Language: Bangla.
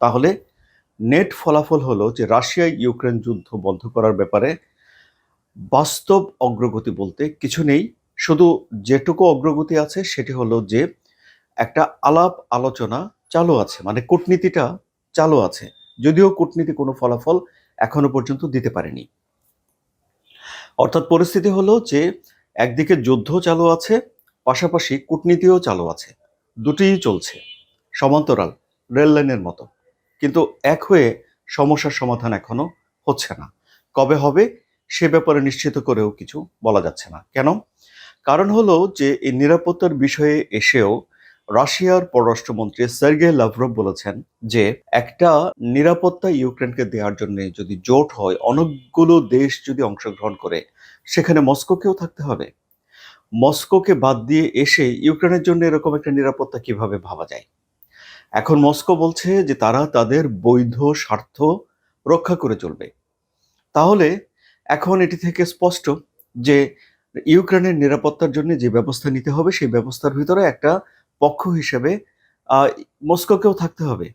তাহলে নেট ফলাফল হলো যে রাশিয়া ইউক্রেন যুদ্ধ বন্ধ করার ব্যাপারে বাস্তব অগ্রগতি বলতে কিছু নেই। শুধু যেটুকু অগ্রগতি আছে সেটি হলো যে একটা আলাপ আলোচনা চালু আছে মানে কূটনীতিটা চালু আছে। যদিও কূটনীতি কোনো ফলাফল এখনও পর্যন্ত দিতে পারেনি। অর্থাৎ পরিস্থিতি হলো যে একদিকে যুদ্ধ চালু আছে, পাশাপাশি কূটনীতিও চালু আছে। দুটিই চলছে, সমান্তরাল, রেল লাইনের মতো। কিন্তু এক হয়ে সমস্যার সমাধান এখনও হচ্ছে না। কবে হবে সে ব্যাপারে নিশ্চিত করেও কিছু বলা যাচ্ছে না। কেন? কারণ হলো যে এই নিরাপত্তার বিষয়ে এসেও রাশিয়ার পররাষ্ট্রমন্ত্রী সার্গে লাভরভ বলেছেন যে একটা নিরাপত্তা ইউক্রেনকে দেওয়ার জন্য যদি জোট হয়, অনেকগুলো দেশ যদি অংশগ্রহণ করে, সেখানে মস্কোকেও থাকতে হবে। মস্কোকে বাদ দিয়ে এসে ইউক্রেনের জন্য এরকম একটা নিরাপত্তা কীভাবে ভাবা যায়? এখন মস্কো বলছে যে তারা তাদের বৈধ স্বার্থ রক্ষা করে চলবে। তাহলে এখন এটি থেকে স্পষ্ট যে ইউক্রেনের নিরাপত্তার জন্য যে ব্যবস্থা নিতে হবে, সেই ব্যবস্থার ভিতরে একটা পক্ষ হিসেবে মস্কোকেও থাকতে হবে।